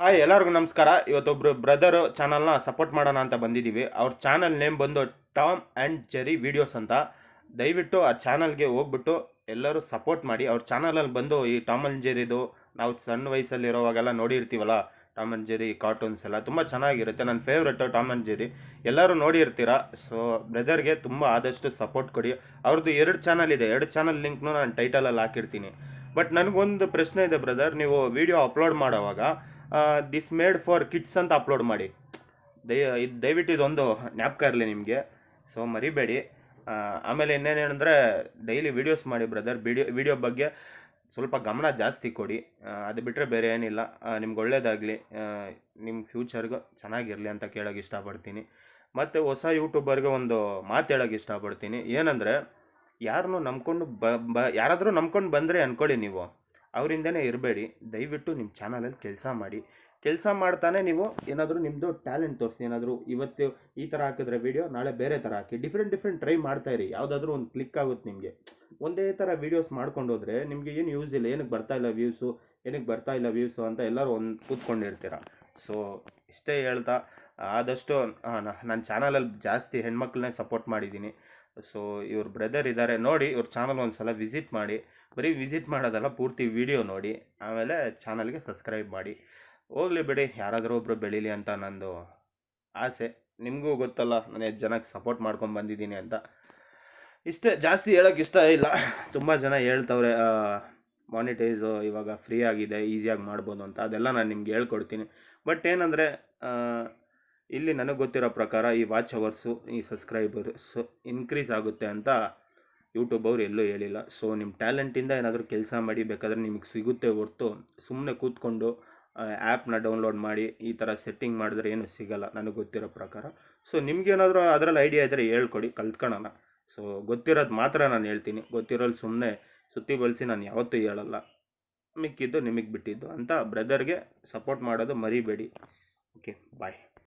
Hi ಎಲ್ಲರಿಗೂ ನಮಸ್ಕಾರ. ಇವತ್ತೊಬ್ಬರು brother ಚಾನಲ್ನ ಸಪೋರ್ಟ್ ಮಾಡೋಣ ಅಂತ ಬಂದಿದ್ದೀವಿ ಅವ್ರ ಚಾನಲ್ ನೇಮ್ ಬಂದು ಟಾಮ್ ಆ್ಯಂಡ್ ಜೆರಿ ವಿಡಿಯೋಸ್ ಅಂತ. ದಯವಿಟ್ಟು ಆ ಚಾನಲ್ಗೆ ಹೋಗ್ಬಿಟ್ಟು ಎಲ್ಲರೂ ಸಪೋರ್ಟ್ ಮಾಡಿ. ಅವ್ರ ಚಾನಲಲ್ಲಿ ಬಂದು ಈ ಟಾಮ್ ಆ್ಯಂಡ್ ಜೆರಿದು ನಾವು ಸಣ್ಣ ವಯಸ್ಸಲ್ಲಿರೋವಾಗೆಲ್ಲ ನೋಡಿರ್ತೀವಲ್ಲ ಟಾಮ್ ಆ್ಯಂಡ್ ಜೆರಿ ಕಾರ್ಟೂನ್ಸ್ ಎಲ್ಲ ತುಂಬ ಚೆನ್ನಾಗಿರುತ್ತೆ. ನನ್ನ ಫೇವ್ರೆಟ್ ಟಾಮ್ ಆ್ಯಂಡ್ ಜೆರಿ ಎಲ್ಲರೂ ನೋಡಿರ್ತೀರಾ? ಸೊ ಬ್ರದರ್ಗೆ ತುಂಬ ಆದಷ್ಟು ಸಪೋರ್ಟ್ ಕೊಡಿ. ಅವ್ರದ್ದು ಎರಡು ಚಾನಲ್ ಇದೆ. ಎರಡು ಚಾನಲ್ ಲಿಂಕ್ನೂ ನಾನು ಟೈಟಲಲ್ಲಿ ಹಾಕಿರ್ತೀನಿ. ಬಟ್ ನನಗೊಂದು ಪ್ರಶ್ನೆ ಇದೆ ಬ್ರದರ್ ನೀವು ವಿಡಿಯೋ ಅಪ್ಲೋಡ್ ಮಾಡೋವಾಗ ದಿಸ್ ಮೇಡ್ ಫಾರ್ ಕಿಡ್ಸ್ ಅಂತ ಅಪ್ಲೋಡ್ ಮಾಡಿ. ದಯ, ಇದು, ದಯವಿಟ್ಟು ಇದೊಂದು ಜ್ಞಾಪಕ ಇರಲಿ ನಿಮಗೆ. ಸೊ ಮರಿಬೇಡಿ. ಆಮೇಲೆ ಇನ್ನೇನು ಅಂದರೆ ಡೈಲಿ ವೀಡಿಯೋಸ್ ಮಾಡಿ ಬ್ರದರ್ ವಿಡಿಯೋ ವಿಡಿಯೋ ಬಗ್ಗೆ ಸ್ವಲ್ಪ ಗಮನ ಜಾಸ್ತಿ ಕೊಡಿ. ಅದು ಬಿಟ್ಟರೆ ಬೇರೆ ಏನಿಲ್ಲ. ನಿಮ್ಗೆ ಒಳ್ಳೇದಾಗಲಿ. ನಿಮ್ಮ ಫ್ಯೂಚರ್ಗೂ ಚೆನ್ನಾಗಿರಲಿ ಅಂತ ಕೇಳೋಕೆ ಇಷ್ಟಪಡ್ತೀನಿ. ಮತ್ತು ಹೊಸ ಯೂಟ್ಯೂಬರ್ಗೆ ಒಂದು ಮಾತು ಹೇಳೋಕೆ ಇಷ್ಟಪಡ್ತೀನಿ. ಏನಂದರೆ ಯಾರನ್ನೂ ನಂಬ್ಕೊಂಡು ಬ ಬ, ಯಾರಾದರೂ ನಂಬ್ಕೊಂಡು ಬಂದರೆ ಅಂದ್ಕೊಳ್ಳಿ ನೀವು. ಅವರಿಂದನೇ ಇರಬೇಡಿ. ದಯವಿಟ್ಟು ನಿಮ್ಮ ಚಾನಲಲ್ಲಿ ಕೆಲಸ ಮಾಡಿ. ಕೆಲಸ ಮಾಡ್ತಾನೆ ನೀವು ಏನಾದರೂ ನಿಮ್ಮದು ಟ್ಯಾಲೆಂಟ್ ತೋರಿಸಿ, ಏನಾದರೂ ಇವತ್ತು ಈ ಥರ ಹಾಕಿದ್ರೆ ವೀಡಿಯೋ ನಾಳೆ ಬೇರೆ ಥರ ಹಾಕಿ. ಡಿಫ್ರೆಂಟ್ ಡಿಫ್ರೆಂಟ್ ಟ್ರೈ ಮಾಡ್ತಾ ಇರಿ. ಯಾವುದಾದ್ರೂ ಒಂದು ಕ್ಲಿಕ್ ಆಗುತ್ತೆ ನಿಮಗೆ. ಒಂದೇ ಥರ ವೀಡಿಯೋಸ್ ಮಾಡ್ಕೊಂಡು ನಿಮಗೆ ಏನು ಯೂಸ್ ಇಲ್ಲ, ಏನಕ್ಕೆ ಬರ್ತಾ ಇಲ್ಲ ವ್ಯೂಸು ಏನಕ್ಕೆ ಬರ್ತಾ ಇಲ್ಲ ವ್ಯೂಸು ಅಂತ ಎಲ್ಲರೂ ಒಂದು ಕೂತ್ಕೊಂಡಿರ್ತೀರ. ಸೊ ಇಷ್ಟೇ ಹೇಳ್ತಾ. ಆದಷ್ಟು ನನ್ನ ಚಾನಲಲ್ಲಿ ಜಾಸ್ತಿ ಹೆಣ್ಮಕ್ಳನ್ನೇ ಸಪೋರ್ಟ್ ಮಾಡಿದ್ದೀನಿ. ಸೊ ಇವ್ರ ಬ್ರದರ್ ಇದ್ದಾರೆ ನೋಡಿ ಇವ್ರ ಚಾನಲ್ ಒಂದು ಸಲ ವಿಸಿಟ್ ಮಾಡಿ. ಬರೀ ವಿಸಿಟ್ ಮಾಡೋದಲ್ಲ, ಪೂರ್ತಿ ವಿಡಿಯೋ ನೋಡಿ. ಆಮೇಲೆ ಚಾನಲ್ಗೆ ಸಬ್ಸ್ಕ್ರೈಬ್ ಮಾಡಿ. ಹೋಗ್ಲಿ ಬಿಡಿ, ಯಾರಾದರೂ ಒಬ್ಬರು ಬೆಳೀಲಿ ಅಂತ ನಂದು ಆಸೆ. ನಿಮಗೂ ಗೊತ್ತಲ್ಲ, ನಾನು ಎಷ್ಟು ಜನಕ್ಕೆ ಸಪೋರ್ಟ್ ಮಾಡ್ಕೊಂಡು ಬಂದಿದ್ದೀನಿ ಅಂತ. ಇಷ್ಟೇ, ಜಾಸ್ತಿ ಹೇಳೋಕ್ಕೆ ಇಷ್ಟ ಇಲ್ಲ. ತುಂಬ ಜನ ಹೇಳ್ತವ್ರೆ ಮಾನಿಟೈಸು ಇವಾಗ ಫ್ರೀ ಆಗಿದೆ ಈಸಿಯಾಗಿ ಮಾಡ್ಬೋದು ಅಂತ. ಅದೆಲ್ಲ ನಾನು ನಿಮ್ಗೆ ಹೇಳ್ಕೊಡ್ತೀನಿ. ಬಟ್ ಏನಂದರೆ ಇಲ್ಲಿ ನನಗೆ ಗೊತ್ತಿರೋ ಪ್ರಕಾರ ಈ ವಾಚ್ ಅವರ್ಸು ಈ ಸಬ್ಸ್ಕ್ರೈಬರ್ಸು ಇನ್ಕ್ರೀಸ್ ಆಗುತ್ತೆ ಅಂತ ಯೂಟ್ಯೂಬ್ ಅವರು ಎಲ್ಲೂ ಹೇಳಿಲ್ಲ. ಸೊ ನಿಮ್ಮ ಟ್ಯಾಲೆಂಟಿಂದ ಏನಾದರೂ ಕೆಲಸ ಮಾಡಿ ಬೇಕಾದರೆ ನಿಮಗೆ ಸಿಗುತ್ತೆ ಹೊರ್ತು ಸುಮ್ಮನೆ ಕೂತ್ಕೊಂಡು ಆ್ಯಪ್ನ ಡೌನ್ಲೋಡ್ ಮಾಡಿ, ಈ ಥರ ಸೆಟ್ಟಿಂಗ್ ಮಾಡಿದ್ರೆ ಏನು ಸಿಗಲ್ಲ ನನಗೆ ಗೊತ್ತಿರೋ ಪ್ರಕಾರ. ಸೊ ನಿಮಗೇನಾದರೂ ಅದರಲ್ಲಿ ಐಡಿಯಾ ಇದ್ದರೆ ಹೇಳ್ಕೊಡಿ, ಕಲ್ತ್ಕೊಳ್ಳೋಣ. ಸೊ ಗೊತ್ತಿರೋದು ಮಾತ್ರ ನಾನು ಹೇಳ್ತೀನಿ. ಗೊತ್ತಿರೋದು ಸುಮ್ಮನೆ ಸುತ್ತಿ ಬಳಸಿ ನಾನು ಯಾವತ್ತೂ ಹೇಳಲ್ಲ. ಮಿಕ್ಕಿದ್ದು ನಿಮಗೆ ಬಿಟ್ಟಿದ್ದು ಅಂತ ಬ್ರದರ್ಗೆ ಸಪೋರ್ಟ್ ಮಾಡೋದು ಮರಿಬೇಡಿ. Okay bye